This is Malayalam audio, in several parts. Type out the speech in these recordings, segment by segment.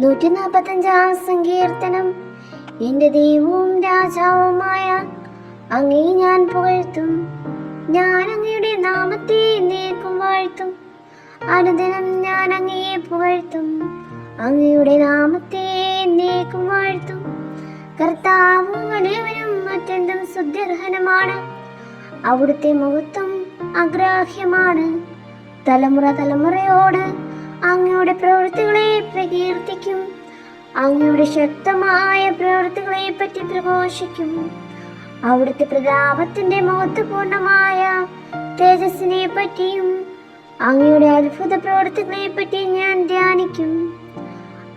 നൂറ്റി നാൽപ്പത്തഞ്ചാം സങ്കീർത്തനം. എന്റെ ദൈവവും രാജാവുമായ അങ്ങേ ഞാൻ പുകഴ്ത്തും. ഞാൻ അങ്ങയുടെ നാമത്തെ നീക്കും വാഴ്ത്തും. അനുദിനം ഞാൻ അങ്ങയെ പുകഴ്ത്തും. അങ്ങയുടെ നാമത്തെ നീക്കും വാഴ്ത്തും. കർത്താവും വലിയവനും അത്യന്തം സുദ്യർഹനമാണ് അവിടുത്തെ മുഖത്വം അഗ്രാഹ്യമാണ് തലമുറ തലമുറയോട് അങ്ങയുടെ പ്രവൃത്തികളെ പ്രകീർത്തിക്കും. അങ്ങയുടെ ശക്തമായ പ്രവൃത്തികളെ പറ്റി പ്രഘോഷിക്കും. അവിടുത്തെ പ്രതാപത്തിന്റെ മഹത്വപൂർണമായ തേജസ്സിനെ പറ്റിയും അങ്ങയുടെ അത്ഭുത പ്രവൃത്തികളെ പറ്റി ഞാൻ ധ്യാനിക്കും.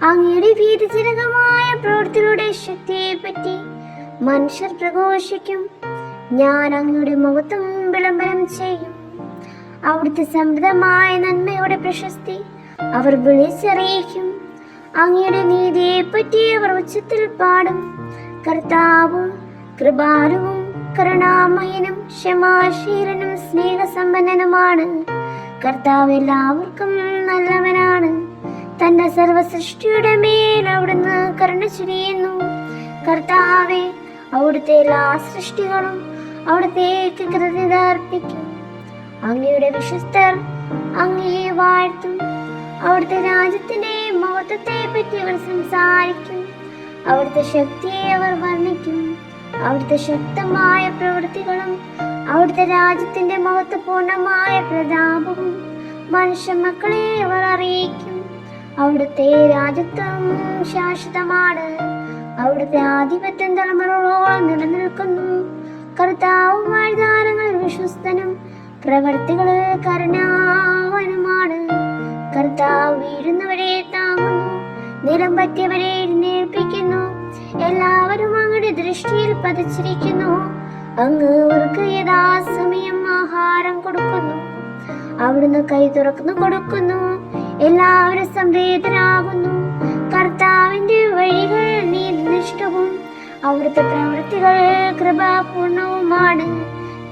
അങ്ങയുടെ ഭീതിജനകമായ പ്രവൃത്തികളുടെ ശക്തിയെ പറ്റി മനുഷ്യർ പ്രഘോഷിക്കും. ഞാൻ അങ്ങയുടെ മുഖത്തും വിളംബരം ചെയ്യും. അവിടുത്തെ സമൃദ്ധമായ നന്മയുടെ പ്രശസ്തി അവർ വിളിച്ചറിയിക്കും. അങ്ങയുടെ നീതിയെ പറ്റി അവർ ഉച്ചത്തിൽ പാടും. കർത്താവും കൃപാലുവും കരുണാമയനും ക്ഷമാശീലനും സ്നേഹസമ്പന്നനുമാണ്. കർത്താവ് എല്ലാവർക്കും നല്ലവനാണ്. തന്റെ സർവസൃഷ്ടിയുടെ മേൽ അവിടുന്ന് കരുണ ചുരിയുന്നു. കർത്താവെ അവിടുത്തെ എല്ലാ സൃഷ്ടികളും അവിടത്തേക്ക് കൃതജ്ഞത അങ്ങയുടെ വിശ്വസ്തർ അങ്ങയെ വാഴ്ത്തും. അവിടുത്തെ രാജ്യത്തിന്റെ മഹത്വത്തെ പറ്റി അവർ സംസാരിക്കും. അവിടുത്തെ ശക്തിയെ അവർ വർണിക്കും. അവിടുത്തെ ശക്തമായ പ്രവൃത്തികളും അവിടുത്തെ രാജ്യത്തിന്റെ മഹത്വപൂർണമായ പ്രതാപവും മനുഷ്യ മക്കളെ അവർ അറിയിക്കും. അവിടുത്തെ രാജ്യത്വം ശാശ്വതമാണ്. അവിടുത്തെ ആധിപത്യം തലമുറകളോളം നിലനിൽക്കുന്നു. കർത്താവും വാഴ്ദാനങ്ങളിൽ വിശ്വസ്തനും പ്രവർത്തികളിൽ കരുണാവനുമാണ്. കർത്താവ് വീഴുന്നവരെ താങ്ങുന്നു. നിലം പറ്റിയവരെ എഴുന്നേൽപ്പിക്കുന്നു എല്ലാവരും അങ്ങയുടെ ദൃഷ്ടിയിൽ പതിച്ചിരിക്കുന്നു. അങ്ങ് അവർക്ക് യഥാസമയം ആഹാരം കൊടുക്കുന്നു. അവിടുന്ന് കൈ തുറക്കുന്നു കൊടുക്കുന്നു. എല്ലാവരും സംവേദനാകുന്നു. കർത്താവിന്റെ വഴികൾ നീതിനിഷ്ഠവും അവിടുത്തെ പ്രവൃത്തികൾ കൃപാപൂർണവുമാണ്.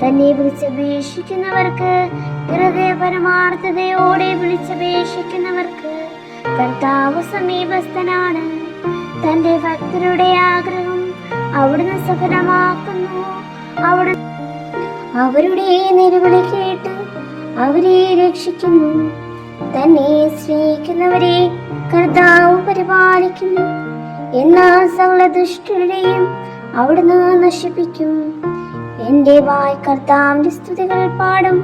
തന്നെ വിളിച്ചപേക്ഷിക്കുന്നവർക്ക് ഹൃദയ പരമാർത്ഥതയോടെ വിളിച്ചപേക്ഷിക്കുന്നവർക്ക് കർത്താവ് സമീപസ്ഥനാണ്. തന്റെ ഭക്തരുടെ ആഗ്രഹം അവിടുന്ന് സഫലമാക്കുന്നു. അവിടെ അവരുടെ നിലവിളി കേട്ട് അവരെ രക്ഷിക്കുന്നു. തന്നെ സ്നേഹിക്കുന്നവരെ കർത്താവ് പരിപാലിക്കുന്നു. എന്നാൽ സകല ദുഷ്ടരുടെയും അവിടുന്ന് നശിപ്പിക്കും. എന്റെ വായ് കർത്താവിന്റെ സ്തുതികൾ പാടും.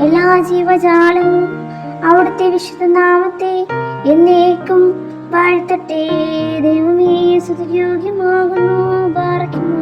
എല്ലാ ജീവജാലങ്ങളും അവിടുത്തെ വിശുദ്ധ നാമത്തെ എന്നേക്കും വാഴ്ത്തട്ടെ. ദൈവമേ സ്തുതിയോഗ്യമാകുന്നു പാർക്കുന്നു